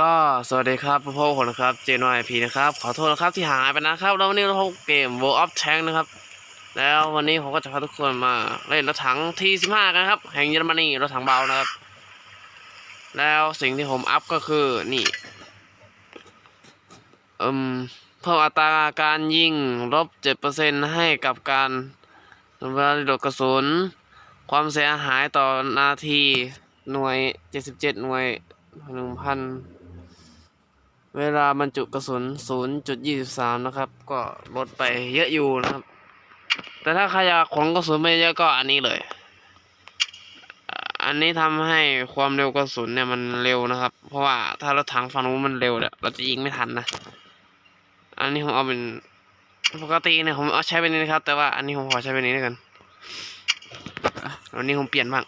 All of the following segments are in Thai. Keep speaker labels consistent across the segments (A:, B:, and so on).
A: ก็สวัสดีครับพวกผมนะครับเจนวายพีนะครับ ขอโทษนะครับที่หายไปนะครับแล้ววันนี้เราพบเกม World of Tank นะครับ แล้ววันนี้ผมก็จะพาทุกคนมาเล่นรถถัง T15 กันครับ แห่งเยอรมนีรถถังเบานะครับ แล้วสิ่งที่ผมอัพก็คือนี่อืมเพิ่มอัตราการยิงลบ7%ให้กับการเวลาโดดกระสุน ความเสียหายต่อนาทีหน่วย77หน่วยหนึ่งพัน เวลาบรรจุกระสุน 0.23 นะครับ ก็ลดไปเยอะอยู่นะครับ แต่ถ้าใครอยากขนกระสุนไม่เยอะก็อันนี้เลย อันนี้ทำให้ความเร็วกระสุนเนี่ยมันเร็วนะครับ เพราะว่าถ้ารถถังฝั่งนู้นมันเร็วเนี่ยเราจะยิงไม่ทันนะ อันนี้ผมเอาเป็นปกติเนี่ยผมเอาใช้เป็นนี้นะครับ แต่ว่าอันนี้ผมขอใช้เป็นนี้แล้วกันอันนี้ผมเปลี่ยนบ้าง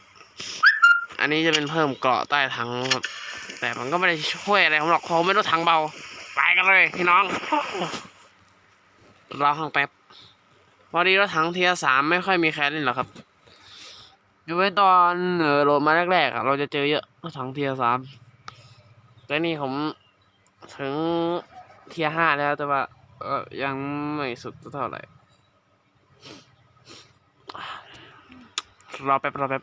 A: อันนี้จะเป็นเพิ่มเกราะใต้ถังครับ แต่มันก็ไม่ได้ช่วยอะไรผมหรอกผมไม่รู้ถังเบา ไปกันเลยพี่น้องรอห้องแป๊บพอดีรถถังเทียสามไม่ค่อยมีใครเล่นหรอกครับยกเว้ตอนเออโหลดมาแรกๆอะเราจะเจอเยอะรถถังเทียสามแต่นี่ผมถึงเทียห้าแล้วแต่ว่าเออยังไม่สุดเท่าไหร่รอแป๊บรอแป๊บ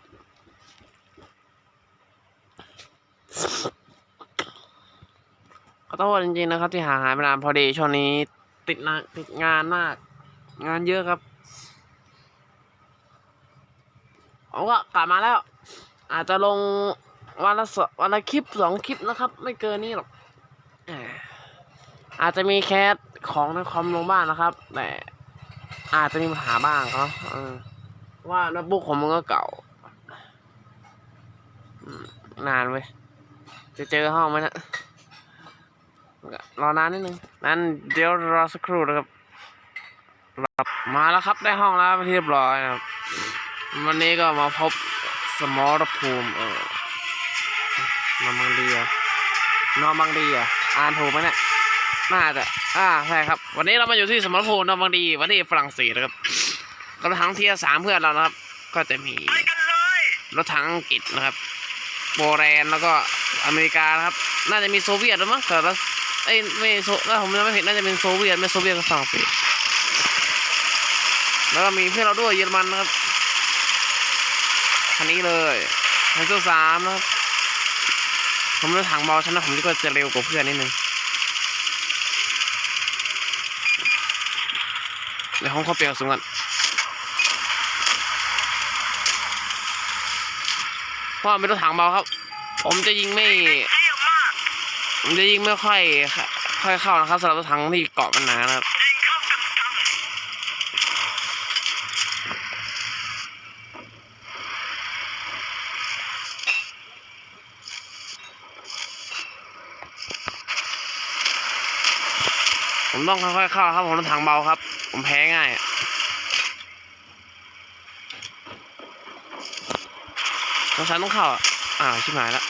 A: ขอ โทษจริงๆนะครับ ที่หาหายไปนานพอดีช่วงนี้ติดนะติดงานมาก งานเยอะครับผมก็กลับมาแล้ว อาจจะลงวันละวันละคลิปสองคลิปนะครับ ไม่เกินนี้หรอกอาจจะมีแคสของในคอมลงบ้างนะครับ แต่อาจจะมีปัญหาบ้างเขาเออว่าโน้ตบุ๊กผมมันก็เก่านานเว้ยจะเจอห้องไหมนะ รอนานนิดนึง นั้นเดี๋ยวรอสักครู่นะครับรับมาแล้วครับได้ห้องแล้วเป็นที่เรียบร้อยนะครับ วันนี้ก็มาพบสมรภูมิเออนอร์มังเดียนอร์มังเดียอ่านถูกไหมเนี่ยน่าจะอ่าใช่ครับ วันนี้เรามาอยู่ที่สมรภูมินอร์มังดีวันที่ฝรั่งเศสนะครับรถถังเทียสามเพื่อนเรานะครับ ก็จะมีรถถังอังกฤษนะครับ โปแลนด์แล้วก็อเมริกานะครับ น่าจะมีโซเวียตด้วยมั้งแต่ ละเอ้ไม่โซถ้าผมจำไม่ผิดน่าจะเป็นโซเวียตไม่โซเวียตก็ฝรั่งเศสแล้วก็มีเพื่อนเราด้วยเยอรมันนะครับคันนี้เลยฮันโซสามนะครับผมรถถังเบาชนะผมก็จะเร็วกว่าเพื่อนนิดนึงเดี๋ยวผมเขาเปลี่ยนสูงกันเพราะมันเป็นรถถังเบาครับ ผมจะยิงไม่ ผมจะยิงไม่ค่อยค่อยเข้านะครับสำหรับรถถังที่เกาะมันหนานะครับผมต้องค่อยๆเข้าครับผมรถถังเบาครับ ผมแพ้ง่ายอะสงสัยต้องเข้าอะอ้าวชิบหายละ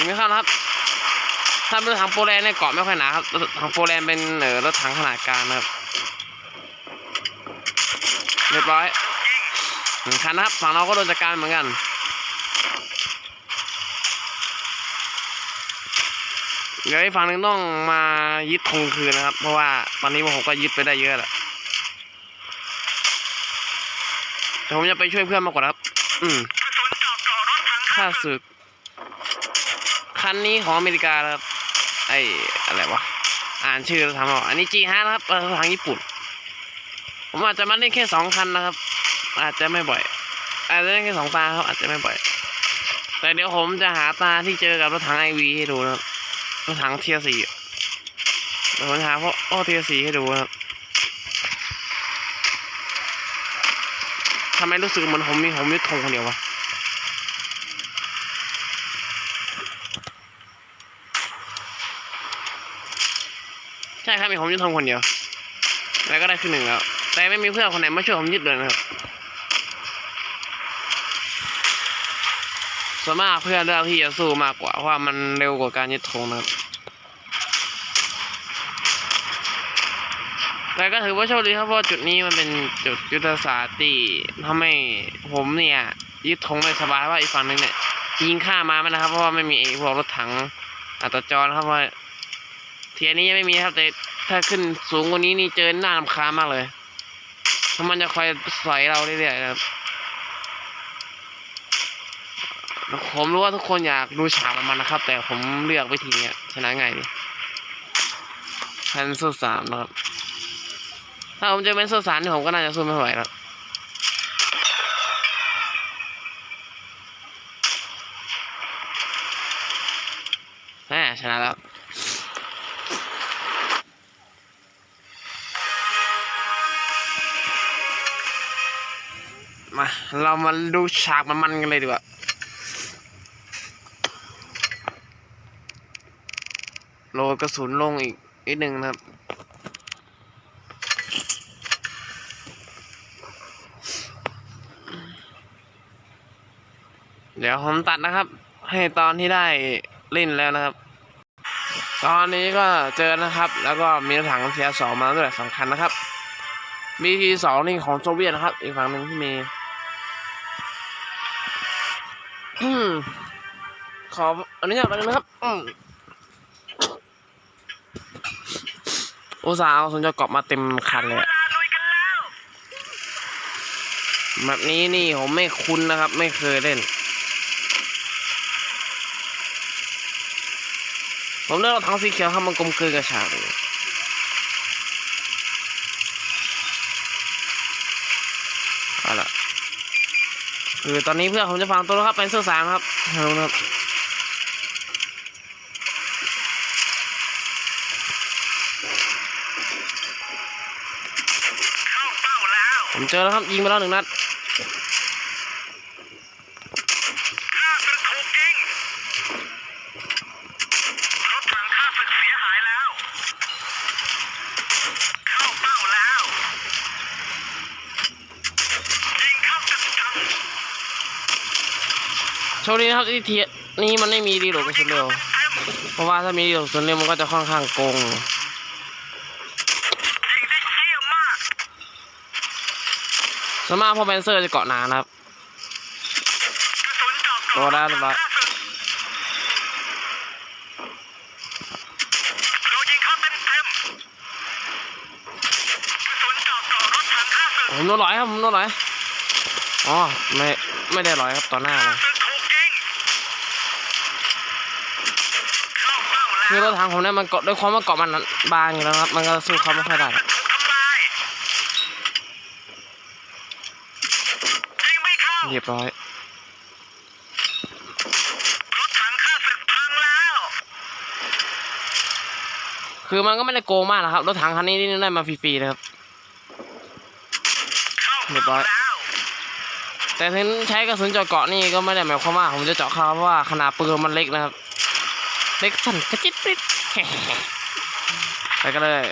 A: ยิงไม่เข้านะครับ ถ้าเป็นรถถังโปแลนด์เนี่ยเกาะไม่ค่อยหนาครับ รถถังโปแลนด์เป็นเออรถถังขนาดกลางนะครับ เรียบร้อยหนึ่งคันนะครับฝั่งเราก็โดนจัดการเหมือนกันเดี๋ยวอีกฝั่งหนึ่งต้องมายึดธงคืนนะครับ เพราะว่าตอนนี้ผมก็ยึดไปได้เยอะแหละแต่ผมจะไปช่วยเพื่อนมากกว่าครับ อืมค่าศึก คันนี้ของอเมริกาครับไออะไรวะอ่านชื่อแล้วทำเอาอันนี้ G5 นะครับเออทางญี่ปุ่น ผมอาจจะมาเล่นแค่สองคันนะครับ อาจจะไม่บ่อย อาจจะเล่นแค่สองตาครับอาจจะไม่บ่อย แต่เดี๋ยวผมจะหาตาที่เจอกับรถถังไอวีให้ดูนะครับรถถังเทียสี่เดี๋ยวผมจะหาพวกโอเทียสี่ให้ดูนะครับทำไมรู้สึกเหมือนผมมีผมยึดธงคนเดียววะ ช่ครับมีผมยึดธงคนเดียว แล้วก็ได้ขึ้นหนึ่งแล้ว แต่ไม่มีเพื่อนคนไหนมาช่วยผมยึดเลยนะครับส่วนมากเพื่อนเลือกที่จะสู้มากกว่า เพราะว่ามันเร็วกว่าการยึดธงนะครับ แต่ก็ถือว่าโชคดีครับเพราะจุดนี้มันเป็นจุดยุทธศาสตร์ที่ทำให้ผมเนี่ยยึดธงได้สบายว่าอีกฝั่งนึงเนี่ยยิงข้ามาไหมนะครับเพราะว่าไม่มีไอ้พวกรถถังอัตจรครับเพราะว่า ทียนี้ยังไม่มีครับ แต่ถ้าขึ้นสูงกว่านี้นี่เจอหน้าลำคามากเลยเพราะมันจะคอยสอยเราเรื่อยๆนะครับผมรู้ว่าทุกคนอยากดูฉากมันนะครับ แต่ผมเลือกวิธีนี้ชนะง่ายดีแพนเซอร์สามนะครับ ถ้าผมเจอแพนเซอร์สามผมก็น่าจะสู้ไม่ไหวแล้วแหมชนะแล้ว เรามาดูฉากมันๆกันเลยดีกว่าโหลดกระสุนลงอีกนิดนึงนะครับเดี๋ยวผมตัดนะครับ ให้ตอนที่ได้เล่นแล้วนะครับ ตอนนี้ก็เจอนะครับ แล้วก็มีถังเทียสองมาด้วยสำคัญนะครับบีทีสองนี่ของโซเวียตนะครับ อีกฝั่งหนึ่งที่มี ขออนุญาตไปนะครับอุตส่าห์เอาสุนทรเกาะมาเต็มคันเลยแบบนี้นี่ผมไม่คุ้นนะครับ ไม่เคยเล่น ผมเลือกเอางสีเขียวครับมันกลมกลืนกับฉากเลยเอาล่ะ คือตอนนี้เพื่อนผมจะฟังตัวแล้วครับเป็นเสื้อสามครับฮัลโหลครับผมเจอแล้วครับยิงไปแล้วหนึ่งนัด
B: ข้าศึกถูกยิง รถถังข้าศึกเสียหายแล้ว เข้าเป้าแล้ว ยิงเข้าตึกถัง
A: โช ครับที่เทียนี่มันไม่มีดีโหลดกระสุนเร็ว เพราะว่าถ้ามีดีโหลดกระสุนเร็วมันก็จะค่อนข้างโกง
B: ยิงได้เชี่ยมาก
A: ส่วนมาพอแบนเซอร์จะเกาะนานะครับ
B: ระสุนเจาะ
A: โอ้ได้เรียบร้อย
B: เรายิงเข้าเต็มเต็มกระสุนเจาะเกาะรถถังข้าศึก
A: ผมโดนหลอยครับผมโดนหลอยอ๋อไม่ไม่ได้หลอยครับต่อหน้าเลย
B: ง เข้า
A: คือรถถังผมเนี่ยมันเกาะด้วยความว่าเกาะมันบางอยู่แล้วครับ มันก็สู้เขาไม่ค่อยได้หรอก
B: ถูกทำลายยิงไม่เข้า
A: เรียบร้อย
B: รถถังข้าศึกพังแล้ว
A: คือมันก็ไม่ได้โกงมากนะครับ รถถังคันนี้นี่ได้มาฟรีๆนะครับ
B: เรี
A: ยบร้อย
B: แล้ว
A: แต่ถึงใช้กระสุนเจาะเกาะนี่ก็ไม่ได้หมายความว่าผมจะเจาะเขาเพราะว่าขนาดปืนมันเล็กนะครับ เล็กสั่นกระจิบปิดไปก็เลย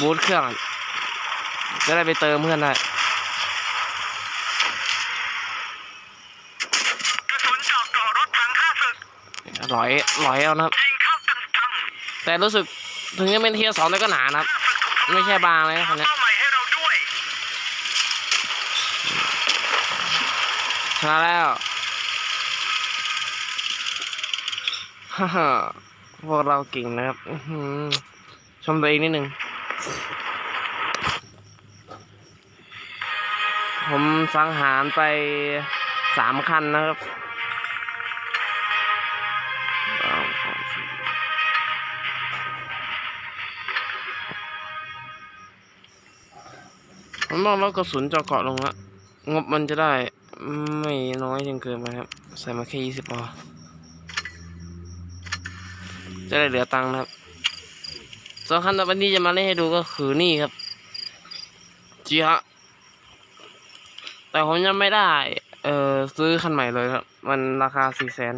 A: บูทเครื่องจะได้ไปเติมเพื่อนได้
B: กระสุนเจาะเกาะรถถังข้าศึก
A: หลอยหลอยเอานะครับ
B: ยิงเข้าตึกถัง
A: แต่รู้สึกถึงจะเป็นเทียร์สองแต่ก็หนานะครับ
B: ข้าศึกถูกทำลาย
A: ไม่ใช่บางเลยนะคันเนี้ย
B: เป้าใหม่ให้เราด้วย
A: ชนะแล้ว ฮ่าฮ่าพวกเราเก่งนะครับชมตัวเองนิดนึง ผมสังหารไปสามคันนะครับสองสามสี่ผมลองลดกระสุนเจาะเกาะลงละงบมันจะได้ ไม่น้อยจนเกินไปครับ ใส่มาแค่ยี่สิบพอ จะได้เหลือตังค์ครับสองคันต่อไปที่จะมาเล่นให้ดูก็คือนี่ครับจีฮะแต่ผมยังไม่ได้ เออซื้อคันใหม่เลยครับ มันราคาสี่แสน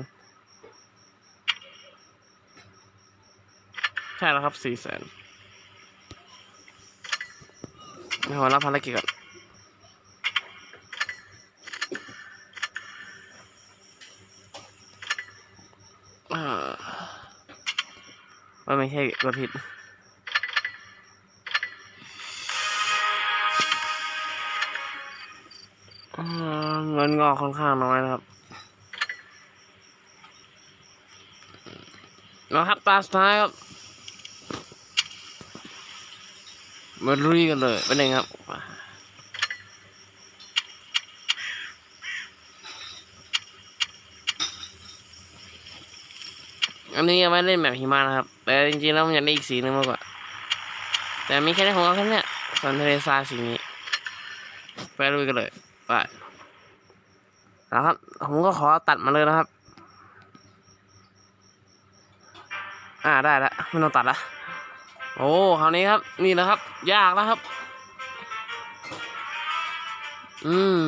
A: ใช่แล้วครับสี่แสนไม่ขอรับภารกิจก่อน ว่าไม่ใช่กดผิดเงินงอค่อนข้างน้อยนะครับนะครับตาสุดท้ายครับมาลุยกันเลยเป็นไงครับ อันนี้ยังไม่เล่นแบบหิมะนะครับ แต่จริงๆแล้วมันอยากได้อีกสีหนึงมากกว่า แต่มีแค่ในของเราแค่นี้ส่วนทเลทราสีนี้ ไปลุยกันเลยไปนะครับ ผมก็ขอตัดมาเลยนะครับ อ่าได้ล้วไม่ต้องตัดละโอ้คราวนี้ครับ นี่นะครับ ยากแล้วครับ อืม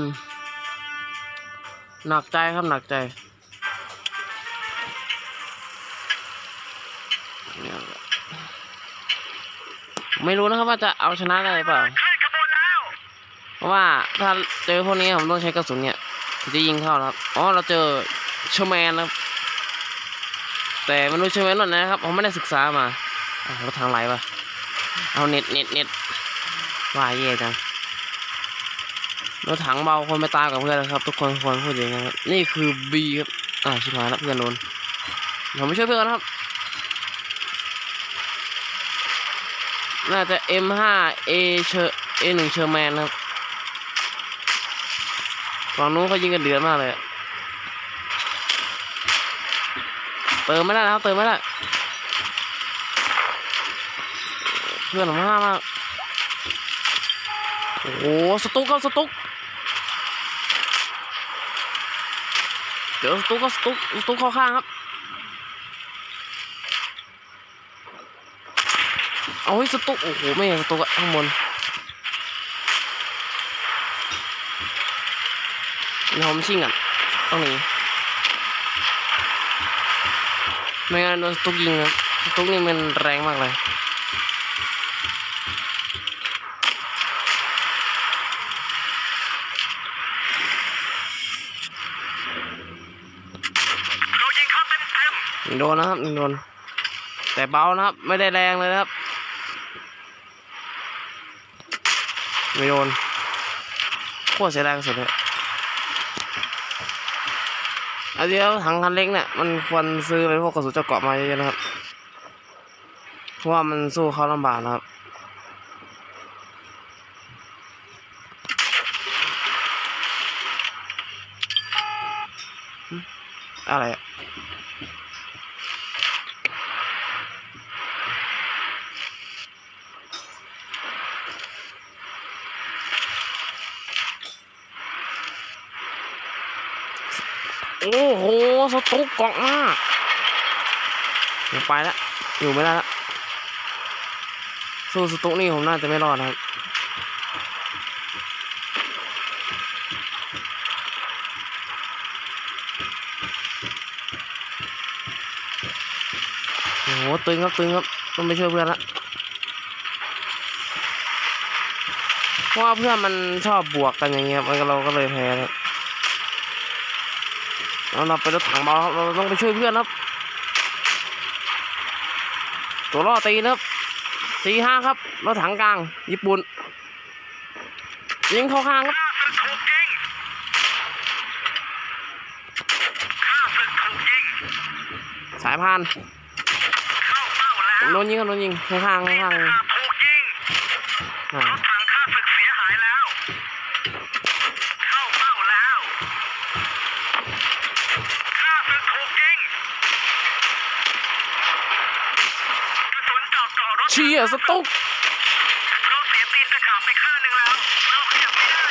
A: หนักใจครับหนักใจ ไม่รู้นะครับว่าจะเอาชนะได้หรือเปล่า
B: เคลื่อนขบวนแล้ว
A: เพราะว่าถ้าเจอพวกนี้ผมต้องใช้กระสุนเนี่ยถึงจะยิงเข้านะครับ อ๋อเราเจอเชอร์แมนนะครับ แต่ไมันรู้เชอร์แมนหรอกนะครับ ผมไม่ได้ศึกษามาอ้าวรถทางไหลปะเอาเน็ตเน็ตเน็ตว่าเย่จังรถถังเบาคนไม่ตายกับเพื่อนนะครับ ทุกคนควรพูดอย่างนี้ครับ นี่คือบีครับ อ่าชิบหายแล้วเพื่อนโดนผมไม่ช่วยเพื่อนนะครับ น่าจะ M5 A เชอ A1 เชอร์แมนครับฝั่งนู้นเขายิงกันเดือดมากเลยเติมไม่ได้นะครับเติมไม่ได้เพื่อนผมห้ามากโอ้โหสตุกครับสตุกเดี๋ยวสตุกก็สตุกสตุกเข้าข้างครับ เอาไว้สตุกโอ้โหไม่เห็นสตุกอะข้างบนมีหอมชิงอะต้องหนีไม่งั้นโดนสตุกยิงนะสตุกนี่มันแรงมากเลย
B: เรายิงเข้าเต็มเต็ม
A: ยิงโดนนะครับยิงโดนแต่เบานะครับ ไม่ได้แรงเลยนะครับ ไม่โดนโคตรเสียดายกระสุนเลยอันเดียวถังคันเล็กเนี่ยมันควรซื้อเป็นพวกกระสุนเจาะเกาะมาเยอะๆนะครับ เพราะว่ามันสู้เขาลำบากนะครับอะไรอะ โอ้โหสตุกเกาะมากเดี๋ยวไปแล้วอยู่ไม่ได้แล้วสู้สตุกนี่ผมน่าจะไม่รอดนะครับโอ้โหตึงครับตึงครับต้องไปช่วยเพื่อนละเพราะว่าเพื่อนมันชอบบวกกันอย่างเงี้ยมันเราก็เลยแพ้ครับ แล้วเราไปรถถังเบาครับเราต้องไปช่วยเพื่อนครับ ตัวล่อตีนะครับสี่ห้าครับรถถังกลาง ญี่ปุ่นยิงเข้าข้างครับ
B: ข้าศึกถูกยิงข้าศึกถูกยิง
A: สายพาน
B: เข้าเป้าแล้
A: ผม
B: ว
A: โดนยิงครับโดนยิงข้างข้างข้าง
B: ข้าถูกยิง
A: ๆอ่าร
B: ถถังข้าศึกเสียหายแล้ว เข้าเป้าแล้วข้าศึกถูกยิงกระสุนเจาะ เกาะรถ
A: เชี่ยสตุก
B: เราเสียตีนตะขาบไปข้างหนึ่งแล้ว เราขยับไม่ได้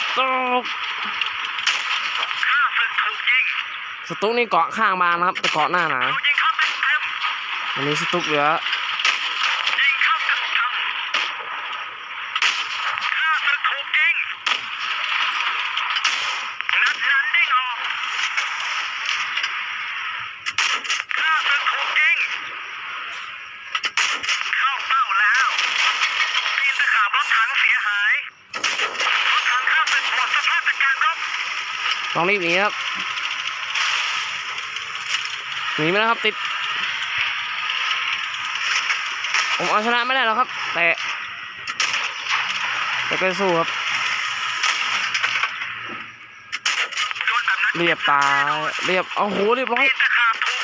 A: สตุก
B: ข้าศึกถูกยิง
A: สตุกนี่เกาะข้างบานนะครับแต่เกาะหน้าหนา
B: เรายิงเข้าเต็มเต็ม
A: วันนี้สตุกเหลือ
B: ๆยิงเข้าเต็มเต็มข้าศึกถูกยิงนัดนั้นได้ออกข้าศึกถูกยิง เข้าเป้าแล้วตีนตะขาบรถถังเสียหาย รถถังข้าศึกหมดสภาพจากการรบ
A: ต้องรีบหนีครับหนีไม่ได้ครับติด ผมเอาชนะไม่ได้แล้วครับ แต่ แต่ก็สู้ครับเรียบตายเรียบโอ้โหเรียบร้อย
B: ตีนตะขาบถูก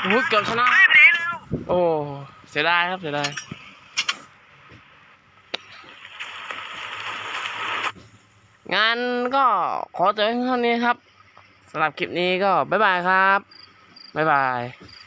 A: โอ้โหเกือบชนะ
B: รีบหนีเร็ว
A: โอ้ เสียดายครับ เสียดาย งานก็ขอจบเพียงเท่านี้ครับสำหรับคลิปนี้ก็บ๊ายบายครับ บ๊ายบาย